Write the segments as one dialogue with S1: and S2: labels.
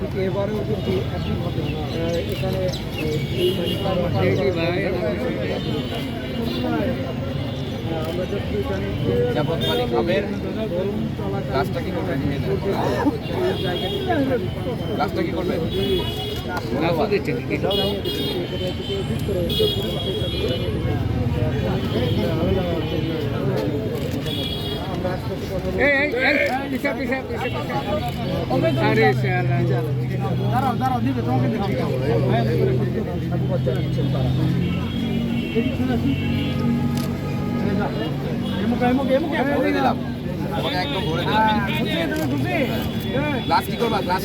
S1: ঠিক এবারেও কিন্তু একই ঘটনা। এখানে আমরা যদি জানি যে
S2: নিরাপদ পানি খাবেন
S1: গরম চলাকালীন
S2: কি করবেন
S1: এই জায়গাটি
S2: গাছটা কি করবেন
S1: দাঁড়াও দাঁড়াও দিবে তোমাকে
S2: ভরে দিলাম একদম ভরে দিলাম। গ্লাস কি করবা?
S1: পানি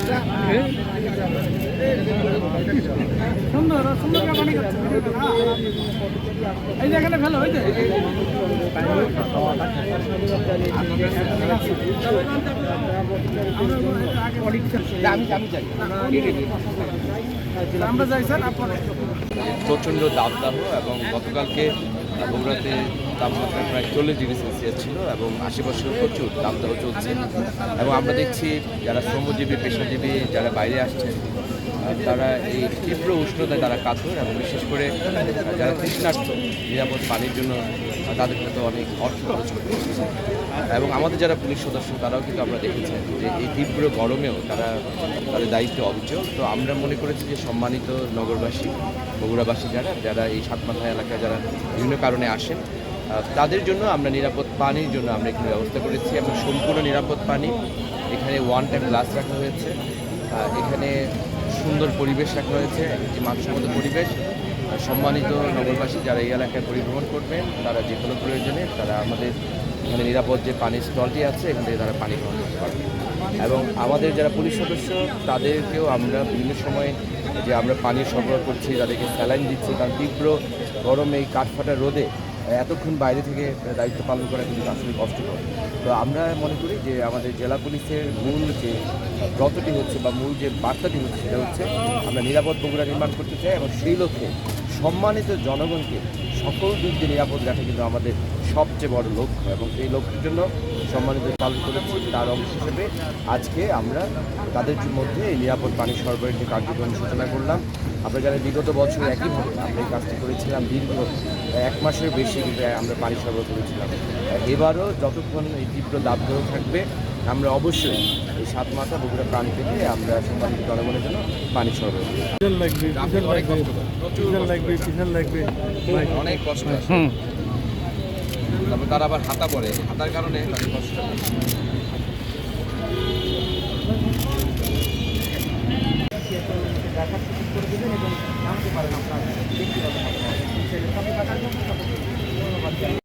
S1: স্যার আপনার
S2: প্রচণ্ড দাবদাহ এবং গতকালকে বগুড়াতে তাপমাত্রা প্রায় চল্লিশ ডিগ্রি সেলসিয়াস ছিল এবং আশেপাশেও প্রচুর দাবদাহ চলছে। এবং আমরা দেখছি যারা শ্রমজীবী, পেশাজীবী যারা বাইরে আসছেন তারা এই তীব্র উষ্ণতায় তারা কাতর এবং বিশেষ করে যারা তৃষ্ণার্থ নিরাপদ পানির জন্য তাদের সাথে অনেক অর্থ খরচ করতে এবং আমাদের যারা পুলিশ সদস্য, তারাও কিন্তু আমরা দেখেছি যে এই তীব্র গরমেও তারা তাদের দায়িত্ব অবিচল। তো আমরা মনে করেছি যে সম্মানিত নগরবাসী, বগুড়াবাসী যারা যারা এই সাতমাথা এলাকায় যারা বিভিন্ন কারণে আসেন তাদের জন্য আমরা নিরাপদ পানির জন্য আমরা এখানে ব্যবস্থা করেছি এবং সম্পূর্ণ নিরাপদ পানি। এখানে ওয়ান টাইম গ্লাস রাখা হয়েছে। এখানে সুন্দর পরিবেশ রাখা হয়েছে, একটি মানসম্মত পরিবেশ। সম্মানিত নগরবাসী যারা এই এলাকায় পরিভ্রমণ করবেন, তারা যে কোনো প্রয়োজনে তারা আমাদের এখানে নিরাপদ যে পানির স্টলটি আছে, এখান থেকে তারা পানি গ্রহণ করতে পারবে। এবং আমাদের যারা পুলিশ সদস্য, তাদেরকেও আমরা বিভিন্ন সময়ে যে আমরা পানি সরবরাহ করছি, তাদেরকে স্যালাইন দিচ্ছি, কারণ তীব্র গরমে এই কাঠফাটা রোদে এতক্ষণ বাইরে থেকে দায়িত্ব পালন করা কিন্তু আসলে কষ্টকর তো আমরা মনে করি যে আমাদের জেলা পুলিশের মূল যে ব্রতটি হচ্ছে বা মূল যে বার্তাটি হচ্ছে, সেটা হচ্ছে আমরা নিরাপদ বগুড়া নির্মাণ করতে চাই এবং সেই লক্ষ্যে সম্মানিত জনগণকে সকল দিক দিয়ে নিরাপদ রাখা কিন্তু আমাদের সবচেয়ে বড় লক্ষ্য এবং এই লক্ষ্যের জন্য সম্মানিত পালন করেছি তার অংশ হিসেবে আজকে আমরা তাদের মধ্যে এই নিরাপদ পানি সরবরাহের যে কার্যক্রম সূচনা করলাম। আমরা জানি বিগত বছর একইভাবে আমরা এই কাজটি করেছিলাম, দীর্ঘ এক মাসের বেশি আমরা পানি সরবরাহ করেছিলাম। এবারও যতক্ষণ এই তীব্র দাবদাহ থাকবে আমরা অবশ্যই এই সাত মাথা বগুড়া প্রাণ থেকে আমরা সম্মানিত জনগণের জন্য পানি সরবরাহ।
S1: লাগবে
S2: অনেক
S1: লাগবে লাগবে
S2: অনেক কষ্ট আছে। তারপর তারা আবার হাতা পরে হাতার কারণে তাদের কষ্ট
S1: দেখার সুযোগ করে দেবেন এবং জানতে পারেন আপনার ব্যক্তিগত